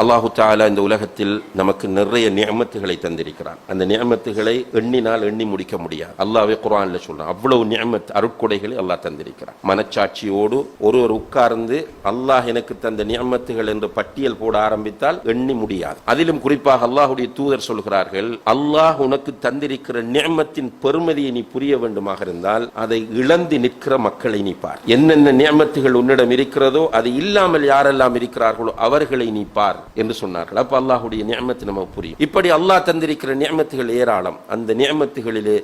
அல்லாஹு தாலா இந்த உலகத்தில் நமக்கு நிறைய நியமத்துகளை தந்திருக்கிறான். அந்த நியமத்துகளை எண்ணினால் எண்ணி முடிக்க முடியாது. அல்லாவே குரான்ல சொல்றான் அவ்வளவு நியமத் அருட்கொடைகளை அல்லாஹ் தந்திருக்கிறான். மனச்சாட்சியோடு ஒருவர் உட்கார்ந்து அல்லாஹ் எனக்கு தந்த நியமத்துகள் என்று பட்டியல் போட ஆரம்பித்தால் எண்ணி முடியாது. அதிலும் குறிப்பாக அல்லாஹுடைய தூதர் சொல்கிறார்கள் அல்லாஹ் உனக்கு தந்திருக்கிற நியமத்தின் பெருமதியை நீ புரிய வேண்டுமாக இருந்தால் அதை இழந்து நிற்கிற மக்களை நீ பார். என்னென்ன நியமத்துகள் உன்னிடம் இருக்கிறதோ அது இல்லாமல் யாரெல்லாம் இருக்கிறார்களோ அவர்களை நீ பார். என்று சொன்னார்கள். அப்போ அல்லாஹுடைய நியமத்து நமக்கு புரியும். இப்படி அல்லாஹ் தந்திருக்கிற நியமத்துகள் ஏராளம். அந்த நியமத்துகளிலே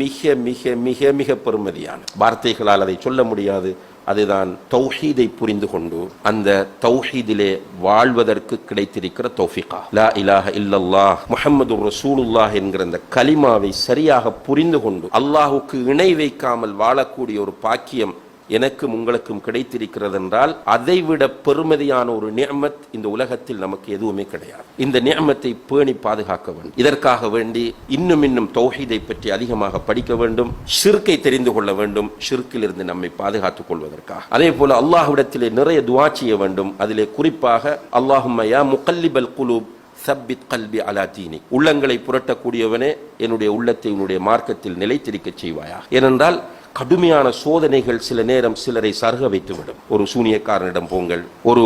மிக மிக மிக மிக பெருமதியான. வார்த்தைகளால் அதை சொல்ல முடியாது. அதுதான் தௌஹீதை புரிந்து கொண்டு அந்த தௌஹீதிலே வாழ்வதற்கு கிடைத்திருக்கிற தௌஃபிகா. லா இலாஹ இல்லல்லாஹ் முஹம்மது ரசூலுல்லாஹ் என்கிற அந்த கலிமாவை சரியாக புரிந்து கொண்டு அல்லாஹுக்கு இணை வைக்காமல் வாழக்கூடிய ஒரு பாக்கியம் எனக்கும் உங்களுக்கும் கிடைத்திருக்கிறது என்றால் அதைவிட பெருமதியான ஒரு நியமத் இந்த உலகத்தில் நமக்கு எதுவுமே கிடையாது. இந்த நியமத்தை பேணி பாதுகாக்க வேண்டும். இதற்காக வேண்டி இன்னும் இன்னும் தௌஹீதை பற்றி அதிகமாக படிக்க வேண்டும். ஷிர்கை தெரிந்து கொள்ள வேண்டும். ஷிர்கில் இருந்து நம்மை பாதுகாத்துக் கொள்வதற்காக. அதே போல அல்லாஹ்விடத்திலே நிறைய துவா செய்ய வேண்டும். அதிலே குறிப்பாக அல்லாஹும்மையா முகல்லிபல் குலூப் சப்பித் கல்வி அலா தீனி. உள்ளங்களை புரட்டக்கூடியவனே என்னுடைய உள்ளத்தை உன்னுடைய மார்க்கத்தில் நிலைத்திருக்க செய்வாயா ஏனென்றால் கடுமையான சோதனைகள் சில நேரம் சிலரை சருக வைத்துவிடும். ஒரு சூனியக்காரனிடம் போங்கள் ஒரு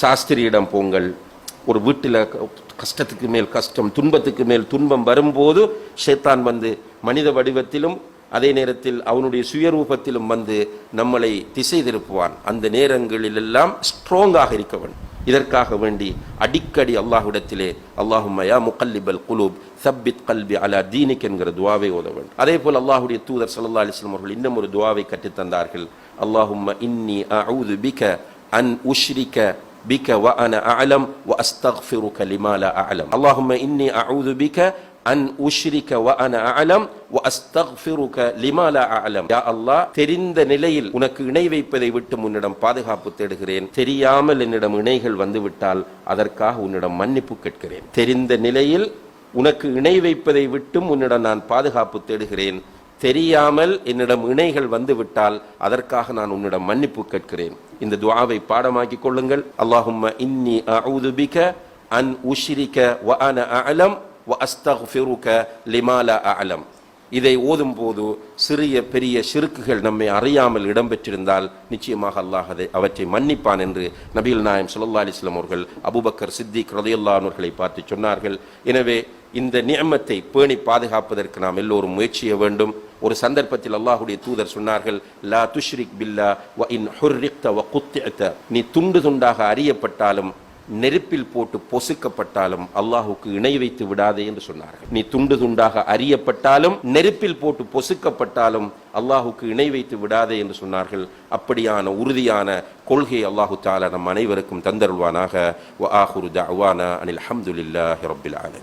சாஸ்திரியிடம் போங்கள் ஒரு வீட்டில் கஷ்டத்துக்கு மேல் கஷ்டம் துன்பத்துக்கு மேல் துன்பம் வரும்போது ஷேத்தான் வந்து மனித வடிவத்திலும் அதே நேரத்தில் அவனுடைய சுயரூபத்திலும் வந்து நம்மளை திசை திருப்புவான். அந்த நேரங்களிலெல்லாம் ஸ்ட்ராங்காக இருக்க வேண்டும். இதற்காக வேண்டி அடிக்கடி அல்லாஹ்விடத்திலே அல்லாஹுமயா முக்கல்லிபல் குலூப் சப்பித் கல்வி அலா தீனிக் என்கிற துவாவை ஓத வேண்டும் அதே போல் அல்லாஹுடைய தூதர் சல்லா அலிஸ்லாம் அவர்கள் இன்னும் ஒரு துவாவை கற்றுத்தந்தார்கள் அல்லாஹும்ம இன்னி அவுது பிக அன் உஷ்ரிக பிக வ அன அலம் வ அஸ்தஃபிரு கலிமால அலம் அல்லாஹும்ம இன்னி அவுது பிக அன் உஷ்ரிக வ அன அலம் வ அஸ்தக்ஃபிருக லிமா அலம் யா அல்லாஹ் தெரிந்த நிலையில் உனக்கு இணை வைப்பதை விட்டு உன்னிடம் பாதுகாப்பு தேடுகிறேன். தெரியாமல் என்னிடம் இணைகள் வந்துவிட்டால் அதற்காக உன்னிடம் மன்னிப்பு கேட்கிறேன். தெரிந்த நிலையில் உனக்கு இணை வைப்பதை விட்டும் உன்னிடம் நான் பாதுகாப்பு தேடுகிறேன். தெரியாமல் என்னிடம் இணைகள் வந்துவிட்டால் அதற்காக நான் உன்னிடம் மன்னிப்பு கேட்கிறேன். இந்த துவாவை பாடமாக்கி கொள்ளுங்கள். அல்லாஹும்ம இன்னி அன் உஷ்ரிக வ அன அலம் வ அஸ்தஃபிருக லிமாலா அலம் இதை ஓதும்போது சிறிய பெரிய சிறுக்குகள் நம்மை அறியாமல் இடம்பெற்றிருந்தால் நிச்சயமாக அல்லாஹ் அவற்றை மன்னிப்பான் என்று நபீல் நாயம் சுல்லா அலிஸ்லாம் அவர்கள் அபுபக்கர் சித்திக் ரதையுல்லானவர்களை பார்த்து சொன்னார்கள். எனவே இந்த நியமத்தை பேணி பாதுகாப்பதற்கு நாம் எல்லோரும் முயற்சிய வேண்டும். ஒரு சந்தர்ப்பத்தில் அல்லாஹுடைய தூதர் சொன்னார்கள் லா துஷ்ரிக் பில்லா வ இன் ஹுர்ரிக்த வ குத்தியத்த நீ துண்டு துண்டாக அறியப்பட்டாலும் நெருப்பில் போட்டு பொசுக்கப்பட்டாலும் அல்லாஹுக்கு இணை வைத்து விடாதே என்று சொன்னார்கள். நீ துண்டு துண்டாக அறியப்பட்டாலும் நெருப்பில் போட்டு பொசுக்கப்பட்டாலும் அல்லாஹுக்கு இணை வைத்து விடாதே என்று சொன்னார்கள். அப்படியான உறுதியான கொள்கை அல்லாஹு தாலா நம் அனைவருக்கும் தந்தருள்வானாக. அனில் அஹமதுல்லாஹி ரபில் ஆலமீன்.